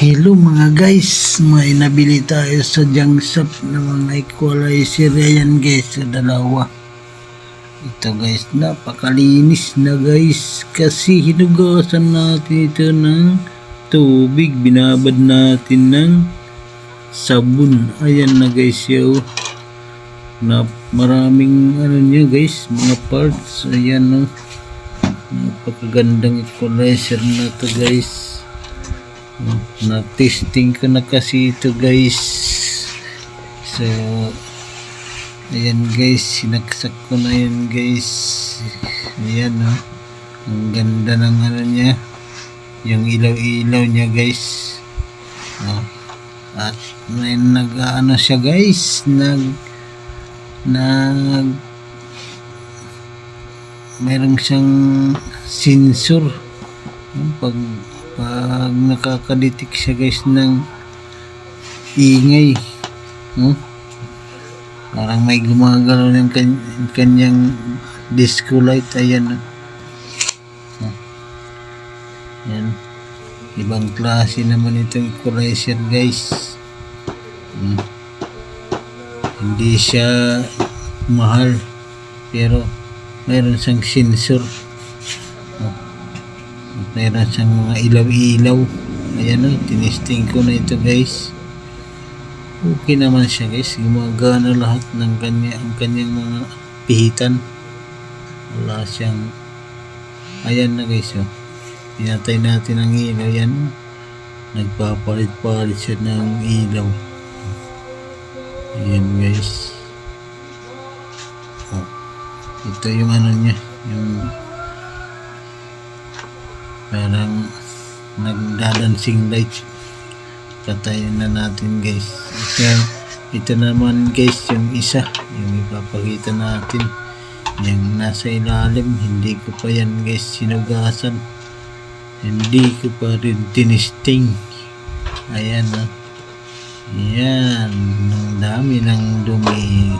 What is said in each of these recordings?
Hello mga guys, may nabili tayo sa junk shop na mga equalizer yan guys sa dalawa. Ito guys, napakalinis na guys kasi hinugasan natin ito ng tubig. Binabad natin ng sabon. Ayan na guys yo. Na maraming ano niya guys, mga parts. Ayan no. Napakagandang equalizer na to guys. Na-testing ko na kasi ito guys. So, ayan guys, sinaksak ko na yan guys. Ayan no. Ang ganda ng ano niya. Yung ilaw-ilaw niya guys. No. At may nag ano siya guys. Nag nag mayroon siyang sensor. Pag pag nakakaditik siya guys ng ingay no? parang may gumagalaw ng kan- kanyang disco light ayan no? No? yan ibang klase naman itong equalizer guys Hmm. hindi siya mahal pero mayroon siyang sensor Meron siyang mga ilaw-ilaw. Ayan o, tinisting ko na ito guys. Okay naman siya guys. Gumagana lahat ng kanya, ang kanyang mga pihitan. Wala siyang... Ayan na guys o. Pinatay natin ang ilaw. Yan o. Nagpapalit-palit siya ng ilaw. Ayan guys. Oh. Ito yung ano niya. Yung parang nagdadancing light patayin na natin guys. Ito, ito naman guys yung isa. Yung ipapakita natin. Yung nasa ilalim. Hindi ko pa yan guys sinugasan. Hindi ko pa rin tinisting. Ayan ah. Yan ang dami ng dumi.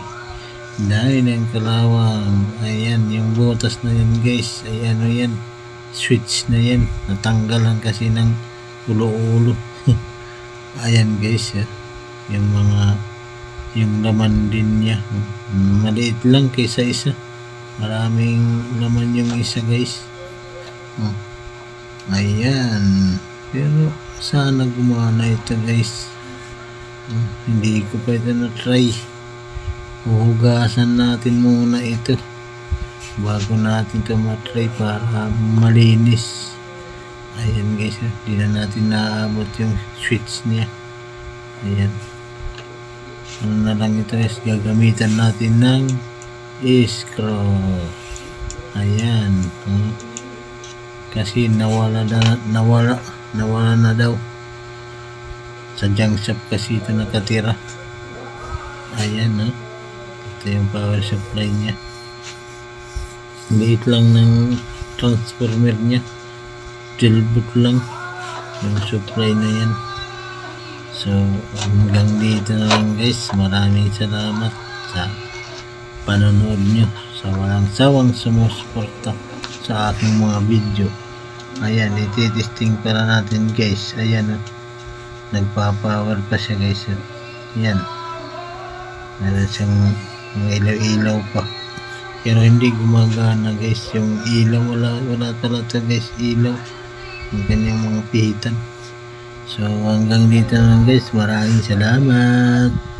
Dami ng kalawang. Ayan yung butas na yan guys. Ayan o yan switch na yan. Natanggalan kasi ng ulo-ulo. Ayan guys ah. yung mga yung laman din niya. Maliit lang kaysa isa. Maraming laman yung isa guys. Oh. ayan. Pero sana gumana ito guys. Oh, hindi ko pa ito na-try. Huhugasan natin muna ito bago natin ito matry para malinis. Ayan guys hindi na natin naaabot yung switch niya. Ayan. Ano na lang ito is gagamitan natin ng screw ayan oh. kasi nawala na nawala nawala na daw. Sa junk shop kasi ito nakatira. Ayan oh. ito yung power supply niya liit lang ng transformer niya. 12 volt lang. Yung supply na yan. So hanggang dito na lang guys. Maraming salamat sa panonood nyo sa walang sawang sumusuporta sa aking mga video. Ayan ititesting para natin guys. Ayan oh. nagpa-power pa siya guys oh. yan meron siyang ilaw-ilaw pa pero hindi gumagana guys. Yung ilaw wala wala talaga guys ilaw. Yung kanyang mga pihitan. So hanggang dito lang guys. Maraming salamat